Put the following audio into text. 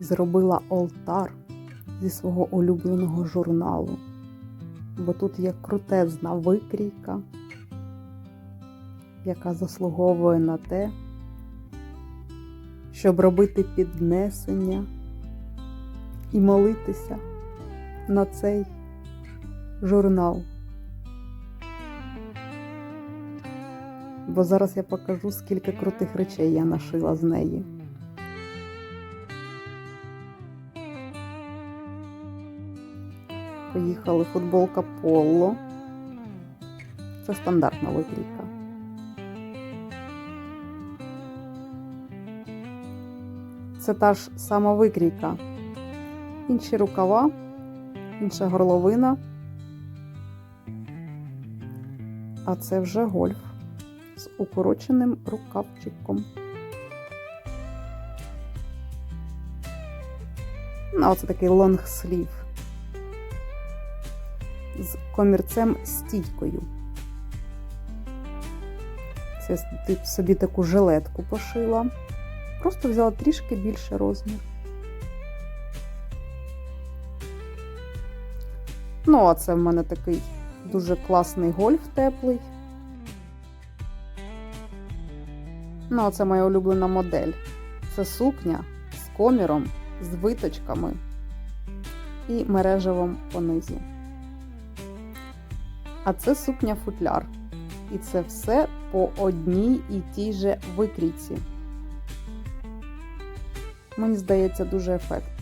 зробила олтар зі свого улюбленого журналу, бо тут є крутезна викрійка, яка заслуговує на те, щоб робити піднесення і молитися на цей журнал. Бо зараз я покажу, скільки крутих речей я нашила з неї. Поїхали футболка Поло. Це стандартна викрійка. Це та ж сама викрійка. Інші рукава, інша горловина. А це вже гольф з укороченим рукавчиком. Ну, оце такий лонгслів з комірцем стійкою. Це собі таку жилетку пошила. Просто взяла трішки більше розмір. Ну, а це в мене такий дуже класний гольф теплий. Ну, а це моя улюблена модель. Це сукня з коміром, з виточками і мережевим понизу. А це сукня футляр. І це все по одній і тій же викрійці. Мені здається, дуже ефектно.